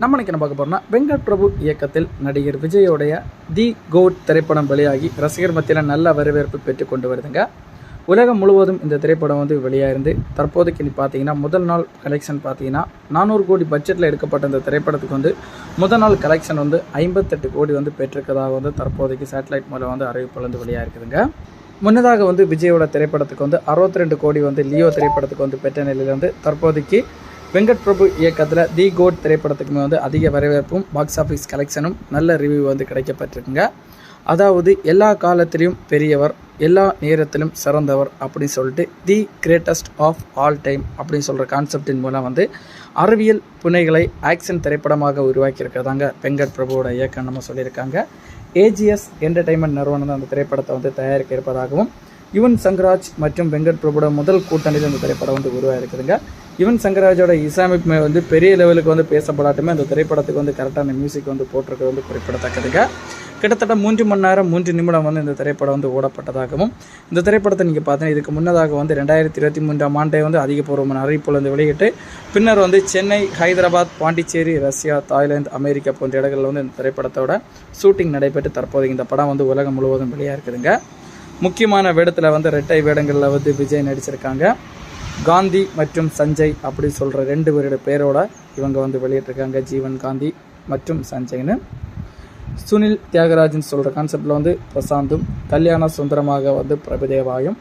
நம்ம இன்றைக்கி பார்க்க போகிறோம்னா வெங்கட் பிரபு இயக்கத்தில் நடிகர் விஜயோடைய தி கோட் திரைப்படம் வெளியாகி ரசிகர் மத்தியில் நல்ல வரவேற்பு பெற்று கொண்டு வருதுங்க. உலகம் முழுவதும் இந்த திரைப்படம் வந்து வெளியாயிருந்து தற்போதைக்கு நீ பார்த்தீங்கன்னா முதல் நாள் கலெக்ஷன் பார்த்தீங்கன்னா நானூறு கோடி பட்ஜெட்டில் எடுக்கப்பட்ட இந்த திரைப்படத்துக்கு வந்து முதல் நாள் கலெக்ஷன் வந்து ஐம்பத்தெட்டு கோடி வந்து பெற்றிருக்கதாக வந்து தற்போதைக்கு சேட்டலைட் மூலம் வந்து அறிவிப்புல வந்து வெளியாகிருக்குதுங்க முன்னதாக வந்து விஜயோட திரைப்படத்துக்கு வந்து 62 கோடி வந்து லியோ திரைப்படத்துக்கு வந்து பெற்ற நிலையில் வந்து தற்போதைக்கு வெங்கட் பிரபு இயக்கத்தில் தி கோட் திரைப்படத்துக்குமே வந்து அதிக வரவேற்பும் பாக்ஸ் ஆஃபீஸ் கலெக்ஷனும் நல்ல ரிவ்யூ வந்து கிடைக்கப்பட்டிருக்குங்க. அதாவது எல்லா காலத்திலையும் பெரியவர் எல்லா நேரத்திலும் சிறந்தவர் அப்படின்னு சொல்லிட்டு the greatest of all time அப்படின்னு சொல்கிற கான்செப்டின் மூலம் வந்து அறிவியல் புனைகளை ஆக்ஷன் திரைப்படமாக உருவாக்கியிருக்கிறதாங்க வெங்கட் பிரபுவோட இயக்கம் நம்ம சொல்லியிருக்காங்க. ஏஜிஎஸ் என்டர்டைன்மெண்ட் நிறுவனம் தான் அந்த திரைப்படத்தை வந்து தயாரிக்க இருப்பதாகவும் யுவன் சங்கராஜ் மற்றும் வெங்கட் பிரபுட முதல் கூட்டணியில் இந்த திரைப்படம் வந்து உருவாயிருக்குதுங்க. யுவன் சங்கராஜோட இசாமிப்புமே வந்து பெரிய லெவலுக்கு வந்து பேசப்படாட்டுமே அந்த திரைப்படத்துக்கு வந்து கரெக்டான மியூசிக் வந்து போட்டிருக்கிறது வந்து குறிப்பிடத்தக்கதுங்க. கிட்டத்தட்ட மூன்று மணி நேரம் மூன்று நிமிடம் வந்து இந்த திரைப்படம் வந்து ஓடப்பட்டதாகவும் இந்த திரைப்படத்தை நீங்கள் பார்த்தீங்கன்னா இதுக்கு முன்னதாக வந்து ரெண்டாயிரத்தி இருபத்தி மூன்றாம் ஆண்டே வந்து அதிகபூர்வமான அறிவிப்புகள் வந்து வெளியிட்டு பின்னர் வந்து Chennai Hyderabad Pondicherry Russia Thailand America போன்ற இடங்களில் வந்து இந்த திரைப்படத்தோட ஷூட்டிங் நடைபெற்று தற்போது இந்த படம் வந்து உலகம் முழுவதும் வெளியாக இருக்குதுங்க முக்கியமான வேடத்தில் வந்து ரெட்டை வேடங்களில் வந்து விஜய் நடிச்சிருக்காங்க. காந்தி மற்றும் சஞ்சய் அப்படி சொல்கிற ரெண்டு பேரோட பேரோட இவங்க வந்து வெளியிட்டிருக்காங்க. ஜீவன் காந்தி மற்றும் சஞ்சய்னு. சுனில் தியாகராஜன் சொல்கிற கான்செப்டில் வந்து பிரசாந்தும் கல்யாண சுந்தரமாக வந்து பிரபுதேவாயும்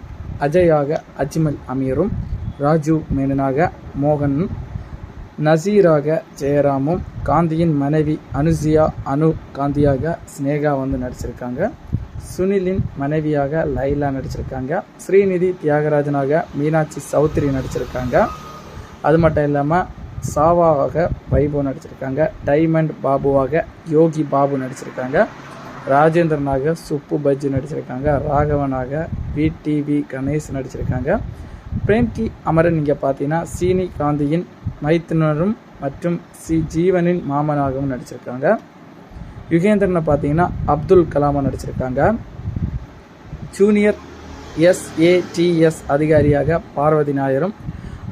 அஜயாக அஜ்மல் அமீரும் ராஜு மேனனாக மோகனும் நசீராக ஜெயராமும் காந்தியின் மனைவி அனுசியா அனு காந்தியாக ஸ்னேகா வந்து நடிச்சிருக்காங்க. சுனிலின் மனைவியாக லைலா நடிச்சிருக்காங்க. ஸ்ரீநிதி தியாகராஜனாக மீனாட்சி சௌத்ரி நடிச்சிருக்காங்க. அது மட்டும் இல்லாமல் சாவாவாக வைபவ் நடிச்சிருக்காங்க. டைமண்ட் பாபுவாக யோகி பாபு நடிச்சிருக்காங்க. ராஜேந்திரனாக சுப்பு பஜ்ஜி நடிச்சிருக்காங்க. ராகவனாக விடிவி கணேஷ் நடிச்சிருக்காங்க. பிரேம்கி அமரன் இங்கே பார்த்தீங்கன்னா சீனி காந்தியின் மைத்துனரும் மற்றும் சி ஜீவனின் மாமனாகவும் நடிச்சிருக்காங்க. யுகேந்திரனை பார்த்தீங்கன்னா அப்துல் கலாமா நடிச்சிருக்காங்க. ஜூனியர் எஸ்ஏடிஎஸ் அதிகாரியாக பார்வதி நாயரும்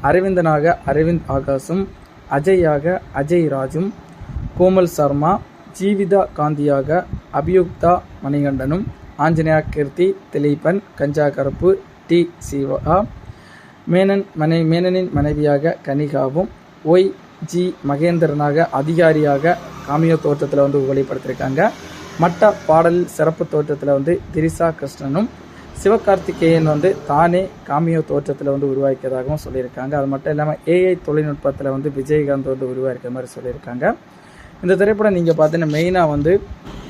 அரவிந்தனாக அரவிந்த் ஆகாஷும் அஜயாக அஜய் ராஜும் கோமல் சர்மா ஜீவிதா காந்தியாக அபியுக்தா மணிகண்டனும் ஆஞ்சநேயா கீர்த்தி திலீபன் கஞ்சா கருப்பு டி சிவா மேனன் மனை மேனனின் மனைவியாக கனிகாவும் ஒய் ஜி மகேந்திரனாக அதிகாரியாக காமியோ தோற்றத்தில் வந்து வெளிப்படுத்தியிருக்காங்க மட்ட பாடலில் சிறப்பு தோற்றத்தில் வந்து திரிசா கிருஷ்ணனும் சிவகார்த்திகேயன் வந்து தானே காமியோ தோற்றத்தில் வந்து உருவாக்கியதாகவும் சொல்லியிருக்காங்க. அது மட்டும் இல்லாமல் ஏஐ தொழில்நுட்பத்தில் வந்து விஜயகாந்த் வந்து உருவாக்கிற மாதிரி சொல்லியிருக்காங்க. இந்த திரைப்படம் நீங்கள் பார்த்தீங்கன்னா மெயினாக வந்து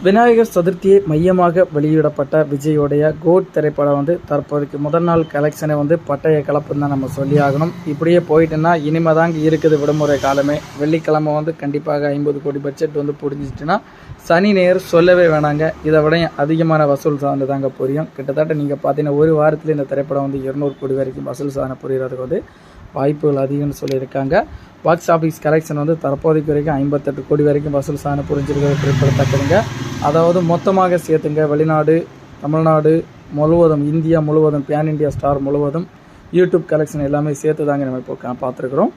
விநாயகர் சதுர்த்தியை மையமாக வெளியிடப்பட்ட விஜயோடைய கோட் திரைப்படம் வந்து தற்போதைக்கு முதல் நாள் கலெக்ஷனை வந்து பட்டய கலப்புன்னு தான் நம்ம சொல்லி ஆகணும் இப்படியே போயிட்டுன்னா இனிமே தாங்க இருக்குது விடுமுறை காலமே. வெள்ளிக்கிழமை வந்து கண்டிப்பாக ஐம்பது கோடி பட்ஜெட் வந்து புரிஞ்சிச்சுன்னா சனி நேர் சொல்லவே வேணாங்க. இதை விட அதிகமான வசூல் சார்ந்து தாங்க புரியும். கிட்டத்தட்ட நீங்கள் பார்த்தீங்கன்னா ஒரு வாரத்தில் இந்த திரைப்படம் வந்து இருநூறு கோடி வரைக்கும் வசூல் சாதனை புரிகிறதுக்கு வந்து வாய்ப்புகள் அதிகம்னு சொல்லியிருக்காங்க. பாக்ஸ் ஆஃபீஸ் கலெக்ஷன் வந்து தற்போதைக்கு வரைக்கும் ஐம்பத்தெட்டு கோடி வரைக்கும் வசூல் சாதனை புரிஞ்சிருக்கிறது குறிப்பிடத்தக்கதுங்க. அதாவது மொத்தமாக சேர்த்துங்க. வெளிநாடு தமிழ்நாடு முழுவதும் இந்தியா முழுவதும் பேன் இந்தியா ஸ்டார் முழுவதும் யூடியூப் கலெக்ஷன் எல்லாமே சேர்த்து தாங்க நம்ம இப்போ பார்த்துருக்குறோம்.